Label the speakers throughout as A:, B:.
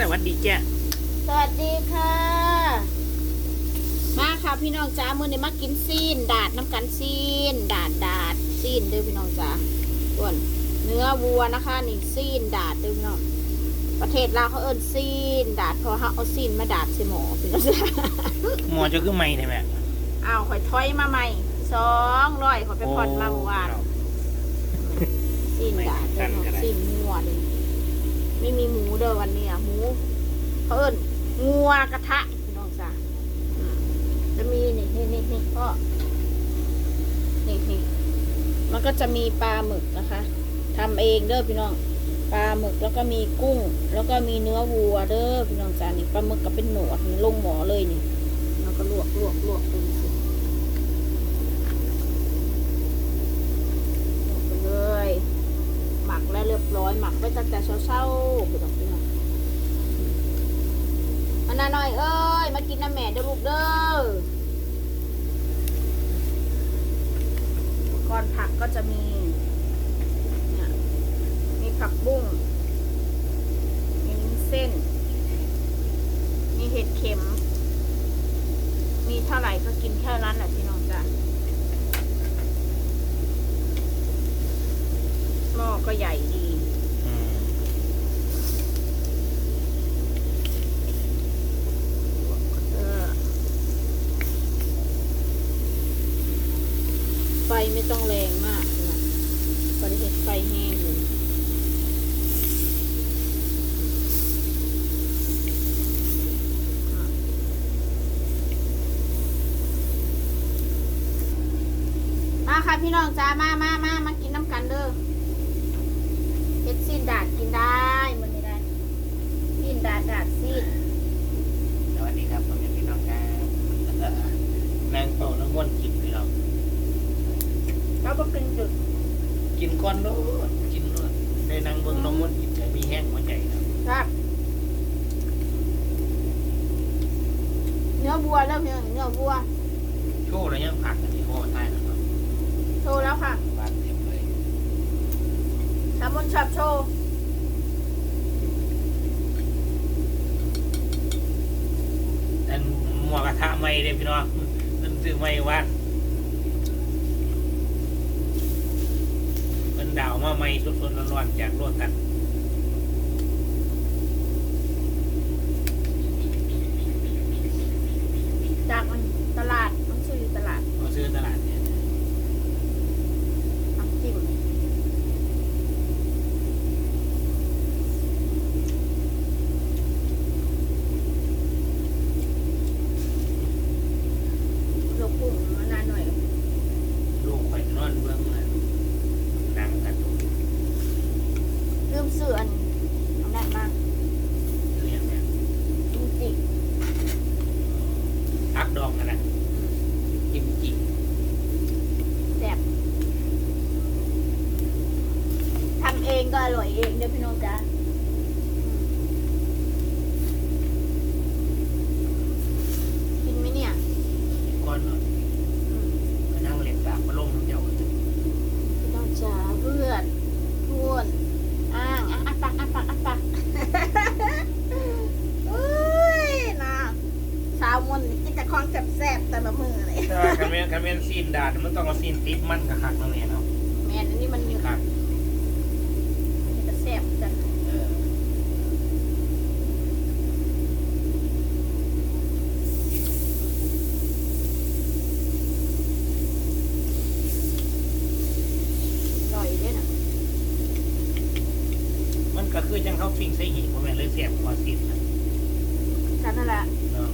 A: สวัสดีจ้ะ
B: สวัสดีค่ะ มาค่ะพี่น้องจ้ามื้อนี้มากินซีน ดาดน้ำกันซีน ดาดดาดซีนเด้อพี่น้องจ้าส่วนเนื้อวัวนะคะนี่ซีนดาดเด้อพี่น้องประเทศลาวเขาเอิ้นซีน ดาดเพราะเขาเอาซีนมาดาดใส่หมอพี่น้องจ้า
A: หมอจะขึ้นไม่ใช่ไหม
B: อ้าวข่อยถอยมาใหม่สองร้อยข่อยไปผ่อนมาเมื่อวานซีนดาดเด้อพี่น้องซีนงัวเด้อไม่มี หมูเด้อวันนี้อะหมูเขาเอิ้นงัวกระทะพี่น้องจ้าจะมีนี่นี่นี่นี่ก็นี่นี่มันก็จะมีปลาหมึกนะคะทำเองเด้อพี่น้องปลาหมึกแล้วก็มีกุ้ง แล้วก็มีเนื้อวัวเด้อพี่น้องจ้านี่ปลาหมึกก็เป็นหนวดนี่ลงหมอเลยนี่แล้วก็ลวกลวกลวกลวกไปเลยหมักแล้วเรียบร้ อยหมักไว้ตั้งแต่เช้าๆพี่น้องพี่น้องมานาหน่อยเอ้ย มากินน้ำแม่เด้อลูกเด้ออุปกรณ์ผักก็จะมี มีผักบุ้ง มีวุ้นเส้น มีเห็ดเข็ม มีเท่าไหร่ก็กินแค่นั้นแหละพี่น้องจ้ะหม้อก็ใหญ่ดี
A: อืม
B: เออไฟไม่ ต้องแรงมากนะบริเหตุไฟแห้งเลยอ่มาค่ะพี่น้องจ้ามามามามากินน้ำกันเด้อเฮ็ดซีนดาดกินได้มันนี่ได้ซีนดาดดาดซีน
A: สวัสดีครับผมเป็นพี่น้องครับนางเป่าน้ำมันต์กิน
B: เราก็กินจุด
A: กินก้อนโน้ตกินโน้ตได้นางเบิ่งน้ำมันต์กินใจมีแห้งหัวใจครับ
B: ครับเนื้อวัวเริ่มเนื้อเนื้อวัว
A: โชว์แล้วยังผักกันที่พ่อใต้แล้วเนาะ
B: โชว์แล้วค่ะ
A: บ้านเต็มเลย
B: สามมนชอบโชว์
A: อันหมวกกระทะไม่เลยพี่น้องมันซื้อไม่ว่ามัน ดาวมาไม่สดๆร้อนๆจากโรตัน
B: จากมันตลาดมันซื้ออยู่ตลาด
A: มาซื้อตลาดเนี่ย
B: น้ำจิ้มลูกกุ้งมานานหน่อย
A: ลูกไปนอนเบื้องหลังหนังกันทุก
B: ลืมเสื่อนเอาแน่นมาก
A: เรื่องเนี่ย
B: จริงจิ
A: พักดองกันนะกิมจิ
B: แซ่บทำเอง ก็อร่อยเองเด้อพี่น้องจ้ากินไหมเนี่ย
A: ก้อนเนาะ
B: อืม
A: มานั่งเล่นตากมาลงน้ำเจ้า
B: พี่น้องจ๋าเพื่อนพูนอ้างอะอัดปักอัดปักอัดปักอุ้ยนะสาวมนนี่กินแต่ของแซ่บๆแต่ละมือเลย
A: แต่ว่าคันแม่นคันแม่นซีนดาดมันต้องเอาซีนติดมันกับคักนั่นเองเนาะ
B: แมนอันนี้มันมี
A: คัก
B: มันจะแซ่บจัง
A: เออ
B: อร่อยด้วยนะ
A: มัน ก็คือจังเขาปิ้งใส่หีบบ่แม่นเลยเสียบกว่าซีนนะ
B: กันนั่นแหละ
A: เนาะ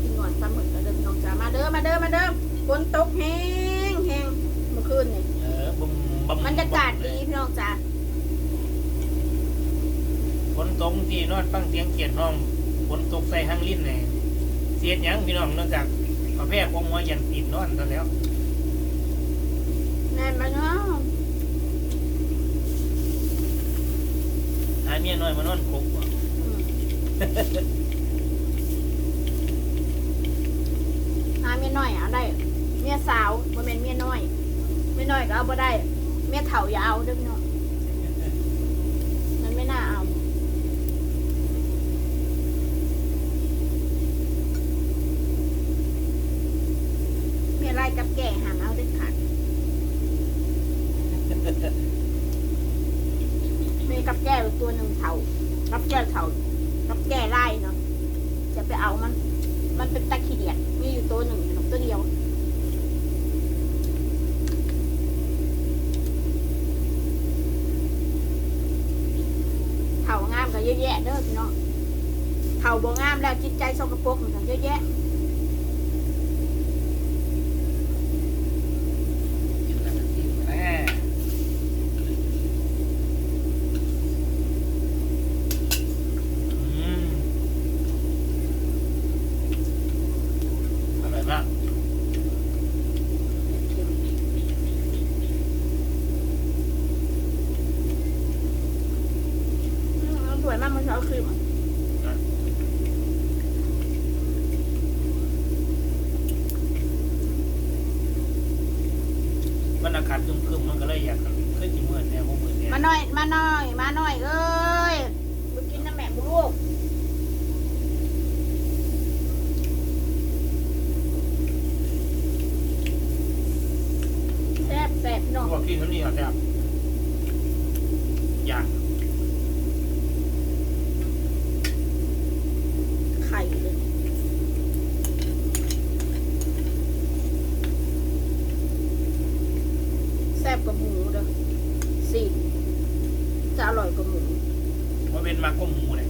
B: กินหนอนปลาหมึกแล้วเดินน้องจ๋ามาเด้อมาเด้อมาเด้อฝนตกแห้งแห้งเมื่อคืนนี่
A: เออบ่มบ่ม
B: บรรยากาศดีพี่น้องจ๋า
A: ฝนตกที่นอนฟังเสียงเกียดห้องฝนตกใส่ห้างลิ้นแน่เสียดหยังพี่น้องนอกจากกาแฟของหัวยันติดนอนซะแล้ว
B: แน่นมาเนาะ
A: อาเมียน้อยมานอนคบ
B: ว่ะอาเมียน้อยเอาได้ เมียสาวบ่แม่นเมียน้อย เมียน้อยก็เอาบ่ได้ เมียเฒ่าอย่าเอาเด้อเนาะงมันไม่น่า
A: เอาเมียไร
B: กับแก่หามเอาเด็ดขาด กับแก้ตัวหนึ่งเถากับแก้เถากับแก้ไล่เนาะจะไปเอามัน มันเป็นตะขี้เดียดมีอยู่ตัวหนึ่งตัวเดียวเถางามก็เยอะแยะเด้อพี่น้องเถาบ่งามแล้วจิตใจสกปรกมันก็เยอะแยะ
A: กินแล้วก็กินแน่อืมอร่อยมาก
B: อืมสวยมากมันเอาครีม
A: มันอากาศครึมๆมันก็เลยอยากเคยกินเมื่อแนวพวกมือเนี่ย
B: มาหน่อย มาหน่อย มาหน่อยเอ้ยมากินน้ำแม่ลูกแซ่บแซ่บพี่น้อง
A: บอกกินน้ำนี่ก่อนครับอยาก
B: ไข่เลยแซ่บกว่าหมูเด้อสิจะอร่อยกว่าหมู
A: ว่าเป็นมาก้มหมูเลย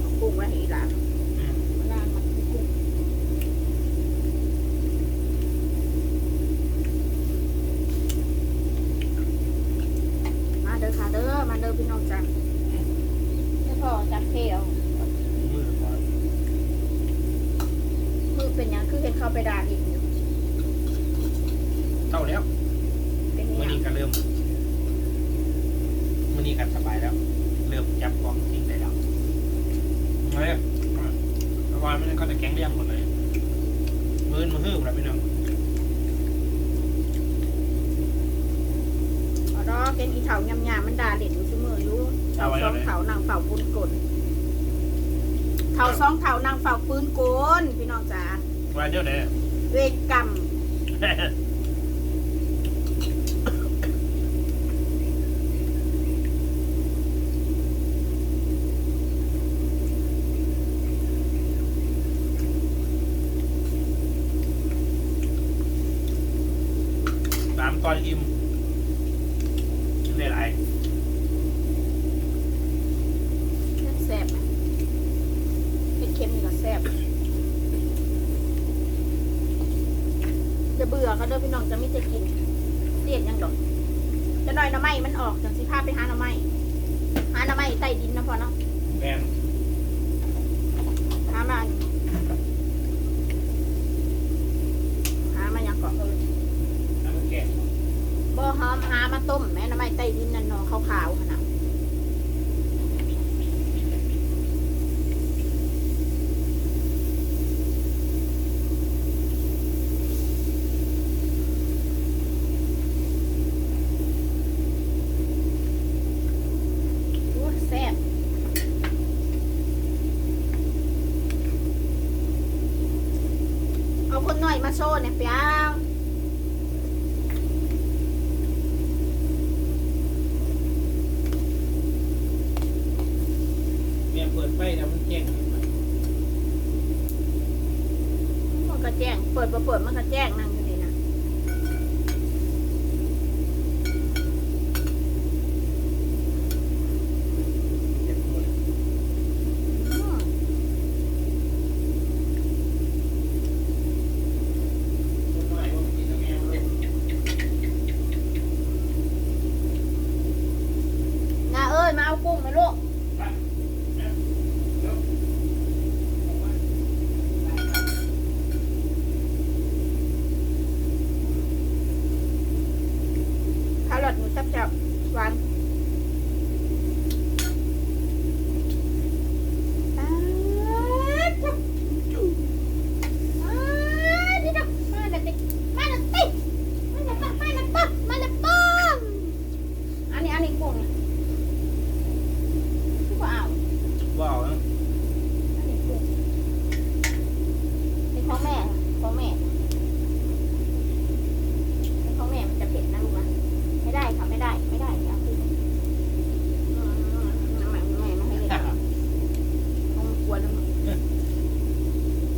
B: เอากุ้งไว้ให้อีหลาน
A: อืม
B: มาล่างมันกุ้งมาเด้อค่ะเด้อ มาเด้อพี่น้องจ้ะไม่พอจับเที่ยว
A: มือก่อน
B: มือเป็นหยังคือเห็นเข้าไปด่าอีกอยู่
A: เท่าแล้ว
B: เป็นห
A: มื่อ
B: ยัง
A: นี้ก็เริ่ม มื่อนี้ก็สบายแล้ว เริ่มจับของทิ้งได้แล้วมาเลยเมื่อวานมันก็จะแข็งเรียงหมดเลยมือมือหื้อแล้วพี่น้อง
B: เอาดอกเป็นอีเถายำยามันด่าเล่นอยู่ซุมืออยู่เถาสองเถานางเฝ้าปืนกลเถาสองเถานางเฝ้าปืนกลพี่น้องจ๋า
A: ว่าเจ้าไหน
B: เวรกรรม
A: สามตอนอิ่มกินได้หลาย
B: แซ่บไหมเผ็ดเค็มนี่ก็แซ่บจะเบื่อก็เด้อ พี่น้องจะไม่จะกินเสียดยังดอกจะหน่อยหน้ำไม้มันออกจังสิพาไปหาหน้ำไม้หาหน้ำไม้ใต้ดินนะพอเนาะ
A: แมน
B: หามาหามาอย่างเกาะเออ
A: น้ำมันแก่
B: บ่หอมหามาต้มแม่น้ำไม้ใต้ดินนั่นเนาะขาวๆขนาดโอ้ยแซ่บเอาคนหน่อยมา โซ่เนี่ยเปียว
A: เมียเปิดไฟแล้วมันแจ้งขึ้นมา
B: มันก็แจ้ง เปิดบ่เปิดมันก็แจ้งนั่งอยู่นี่นะ
A: เจ็บปวด
B: อืม
A: คนน้อยว่ามันกินกับแมวเลย
B: นาเอ้ย มาเอากุ้งมาลูก
A: ไปแมวเร็วออกมา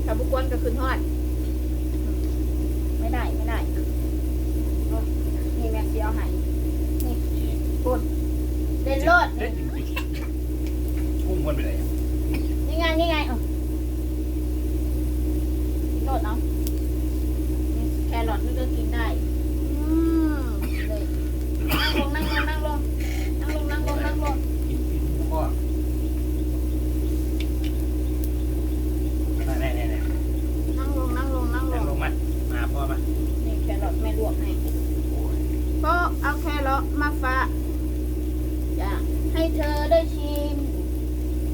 B: ถ้าบุกวนก็ขึ้นฮอด ไม่ได้ไม่ได้โอ้นี่แม่สิเอาให้นี่ปุ่น เล่นโลด
A: เด็ดจริงๆพุ่งวนไปเลยอะ
B: นี่ไงนี่ไงเออโลดเอานี่แครอทนี่ก็กินได้อืมเลยนั่งลงนั่งลงนั่งลงนั่งลงนั่งลงนั่งลง
A: กินกินพุ่งก็แน่แน่แน่
B: นั่งลงนั่งลงนั่งล
A: นั่งลงมามาพ่อมา
B: นี่แครอทแม่ลวกให้ก็เอาแครอทมาฝาก ให้เธอได้ชิม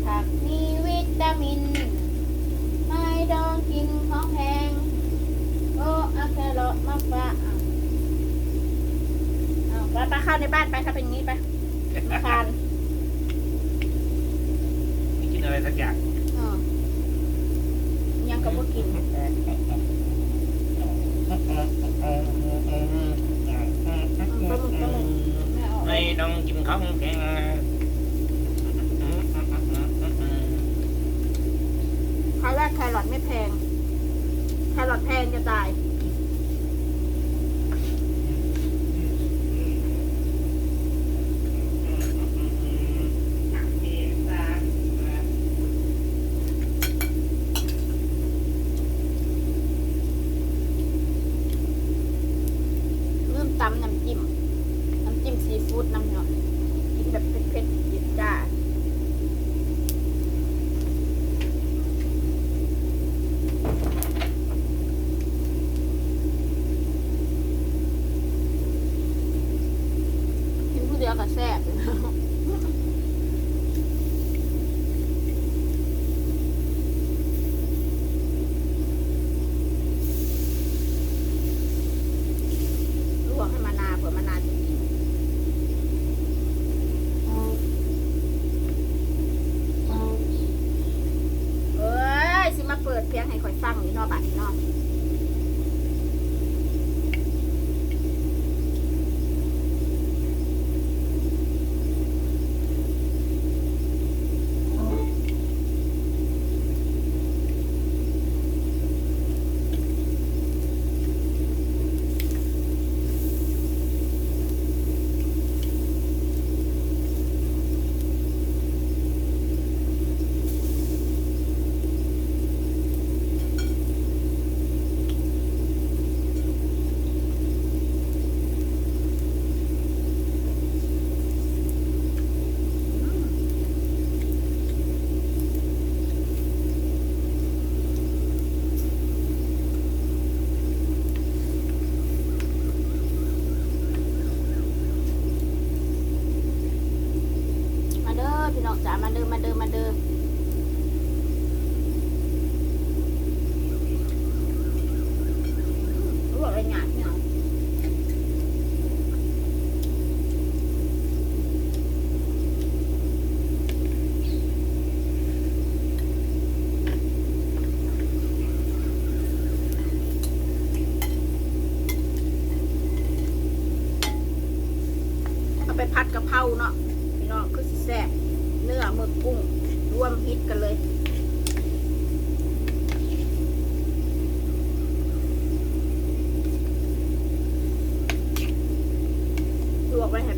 B: ผักมีวิตามิน ไม่ต้องกินของแพงก็เอาแครอทมาฝากเอาเอาไปไปเข้าในบ้านไปถ้าเป็นอย่างนี้ไปมาทาน
A: ไม่กินอะไรสักอย่าง
B: เออยังกับว่ากินไม่ออก
A: ไม่ต้องกินของแข็ง
B: เขาว่าแครอทไม่แพง แครอทแพงจะตาย เริ่มตำน้ำจิ้ม น้ำจิ้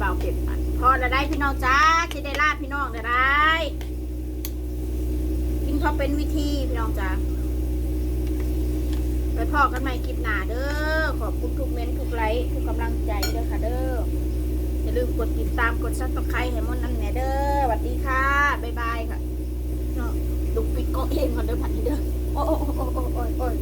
B: เบาเก็บอันพอละได้พี่น้องจ้าจะได้ลาดพี่น้องละได้กินพอเป็นวิธีพี่น้องจ้าไปพอกันใหม่คลิปหน้าเด้อขอบคุณทุกเม้นต์ทุกไลค์ทุกกำลังใจเด้อค่ะเด้ออย่าลืมกดติดตามกดซับสไครต์ให้มดนั่นแหน่เด้อสวัสดีค่ะบ๊ายบายค่ะเนาะลูกปิดก็เองก่อนเด้อผัดนี้เด้อโอ้โอ้โอ้โอ้โอ้โอ้ย